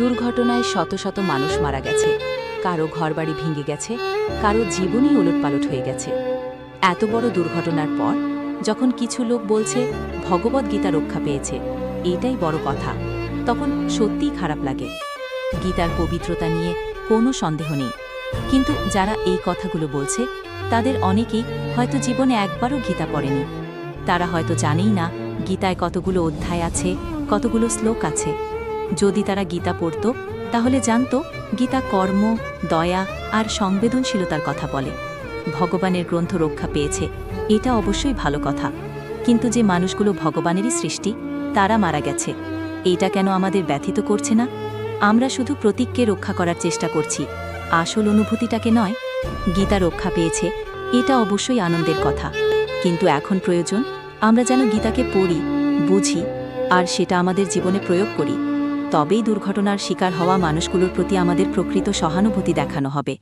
দুর্ঘটনায় শত শত মানুষ মারা গেছে। কারও ঘরবাড়ি ভেঙে গেছে, কারও জীবনই ওলটপালট হয়ে গেছে। এত বড় দুর্ঘটনার পর যখন কিছু লোক বলছে গীতা রক্ষা পেয়েছে এটাই বড় কথা। তখন সত্যিই খারাপ লাগে। গীতার পবিত্রতা নিয়ে কোনো সন্দেহ নেই। কিন্তু যারা এই কথাগুলো বলছে, তাদের অনেকেই হয়তো জীবনে একবারও গীতা পড়েনি। তারা হয়তো জানেই না গীতায় কতগুলো অধ্যায় আছে, কতগুলো শ্লোক আছে। যদি তারা গীতা পড়ত, তাহলে জানত গীতা কর্ম, দয়া আর সংবেদনশীলতার কথা বলে। ভগবানের গ্রন্থ রক্ষা পেয়েছে, এটা অবশ্যই ভালো কথা। কিন্তু যে মানুষগুলো ভগবানেরই সৃষ্টি, তারা মারা গেছে। এইটা কেন আমাদের ব্যথিত করছে না? আমরা শুধু প্রতীককে রক্ষা করার চেষ্টা করছি। আসল অনুভূতিটাকে নয়, গীতা রক্ষা পেয়েছে, এটা অবশ্যই আনন্দের কথা। কিন্তু এখন প্রয়োজন, আমরা যেন গীতাকে পড়ি, বুঝি, আর সেটা আমাদের জীবনে প্রয়োগ করি। তবেই দুর্ঘটনার শিকার হওয়া মানুষগুলোর প্রতি আমাদের প্রকৃত সহানুভূতি দেখানো হবে।